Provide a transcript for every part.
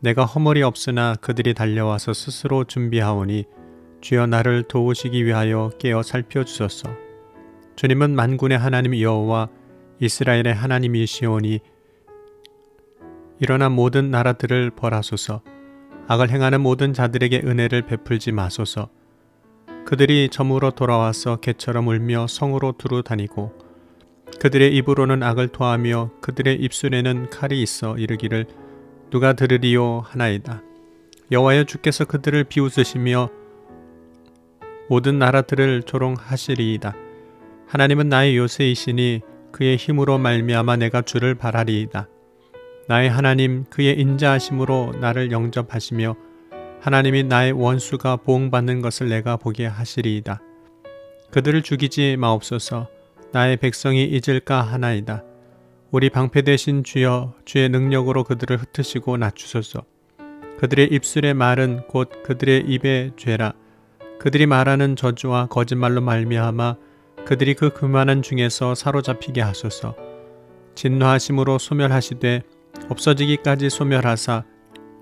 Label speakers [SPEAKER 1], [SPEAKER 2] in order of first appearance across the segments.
[SPEAKER 1] 내가 허물이 없으나 그들이 달려와서 스스로 준비하오니 주여 나를 도우시기 위하여 깨어 살펴주소서. 주님은 만군의 하나님 여호와 이스라엘의 하나님이시오니 일어나 모든 나라들을 벌하소서. 악을 행하는 모든 자들에게 은혜를 베풀지 마소서. 그들이 점으로 돌아와서 개처럼 울며 성으로 두루 다니고 그들의 입으로는 악을 토하며 그들의 입술에는 칼이 있어 이르기를 누가 들으리요 하나이다. 여호와여 주께서 그들을 비웃으시며 모든 나라들을 조롱하시리이다. 하나님은 나의 요새이시니 그의 힘으로 말미암아 내가 주를 바라리이다. 나의 하나님 그의 인자하심으로 나를 영접하시며 하나님이 나의 원수가 보응받는 것을 내가 보게 하시리이다. 그들을 죽이지 마옵소서 나의 백성이 잊을까 하나이다. 우리 방패 되신 주여 주의 능력으로 그들을 흩으시고 낮추소서. 그들의 입술의 말은 곧 그들의 입의 죄라. 그들이 말하는 저주와 거짓말로 말미암아 그들이 그 그만한 중에서 사로잡히게 하소서. 진노하심으로 소멸하시되 없어지기까지 소멸하사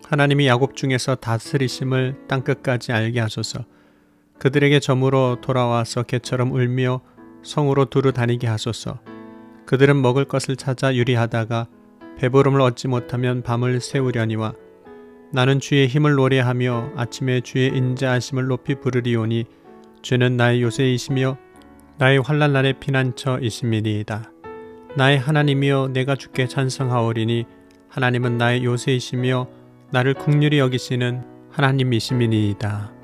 [SPEAKER 1] 하나님이 야곱 중에서 다스리심을 땅 끝까지 알게 하소서. 그들에게 점으로 돌아와서 개처럼 울며 성으로 두루 다니게 하소서. 그들은 먹을 것을 찾아 유리하다가 배부름을 얻지 못하면 밤을 새우려니와 나는 주의 힘을 노래하며 아침에 주의 인자하심을 높이 부르리오니 주는 나의 요새이시며 나의 환난 날의 피난처이심이니이다. 나의 하나님이여 내가 주께 찬성하오리니 하나님은 나의 요새이시며 나를 국률이 여기시는 하나님이심이니이다.